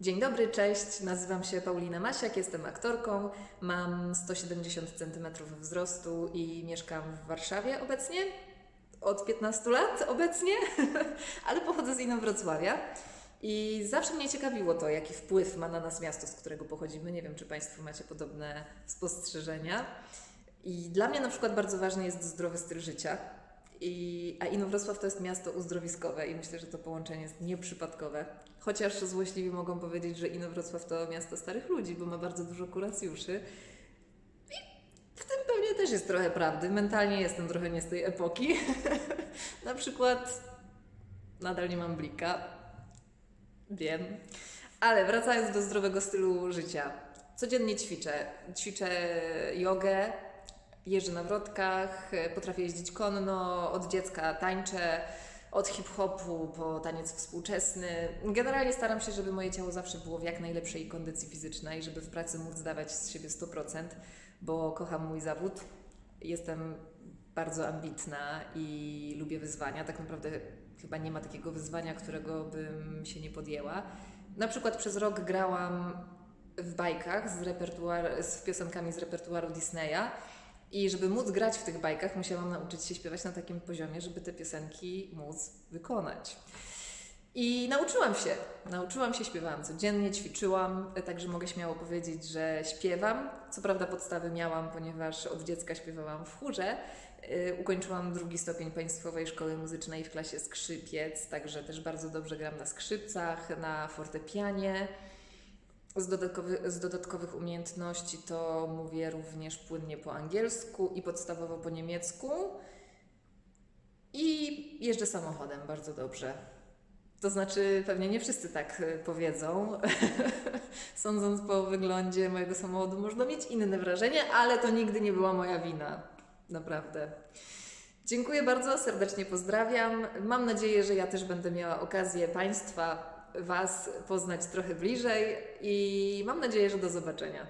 Dzień dobry, cześć. Nazywam się Paulina Masiak, jestem aktorką. Mam 170 cm wzrostu i mieszkam w Warszawie obecnie. Od 15 lat obecnie, ale pochodzę z Inowrocławia. I zawsze mnie ciekawiło to, jaki wpływ ma na nas miasto, z którego pochodzimy. Nie wiem, czy Państwo macie podobne spostrzeżenia. I dla mnie na przykład bardzo ważny jest zdrowy styl życia. I, a Inowrocław to jest miasto uzdrowiskowe i myślę, że to połączenie jest nieprzypadkowe. Chociaż złośliwi mogą powiedzieć, że Inowrocław to miasto starych ludzi, bo ma bardzo dużo kuracjuszy. I w tym pewnie też jest trochę prawdy. Mentalnie jestem trochę nie z tej epoki. Na przykład nadal nie mam blika. Wiem. Ale wracając do zdrowego stylu życia. Codziennie ćwiczę. Ćwiczę jogę, jeżdżę na wrotkach, potrafię jeździć konno, od dziecka tańczę, od hip-hopu po taniec współczesny. Generalnie staram się, żeby moje ciało zawsze było w jak najlepszej kondycji fizycznej, żeby w pracy móc dawać z siebie 100%, bo kocham mój zawód. Jestem bardzo ambitna i lubię wyzwania. Tak naprawdę chyba nie ma takiego wyzwania, którego bym się nie podjęła. Na przykład przez rok grałam w bajkach z, repertuar, z piosenkami z repertuaru Disneya. I żeby móc grać w tych bajkach, musiałam nauczyć się śpiewać na takim poziomie, żeby te piosenki móc wykonać. I nauczyłam się, nauczyłam się, śpiewałam codziennie, ćwiczyłam, także mogę śmiało powiedzieć, że śpiewam. Co prawda podstawy miałam, ponieważ od dziecka śpiewałam w chórze. Yy, ukończyłam drugi stopień Państwowej Szkoły Muzycznej w klasie skrzypiec, także też bardzo dobrze gram na skrzypcach, na fortepianie. Z, dodatkowy, z dodatkowych umiejętności to mówię również płynnie po angielsku i podstawowo po niemiecku. I jeżdżę samochodem bardzo dobrze. To znaczy, pewnie nie wszyscy tak y, powiedzą. Sądząc po wyglądzie mojego samochodu, można mieć inne wrażenie, ale to nigdy nie była moja wina. Naprawdę. Dziękuję bardzo, serdecznie pozdrawiam. Mam nadzieję, że ja też będę miała okazję Państwa Was poznać trochę bliżej i mam nadzieję, że do zobaczenia.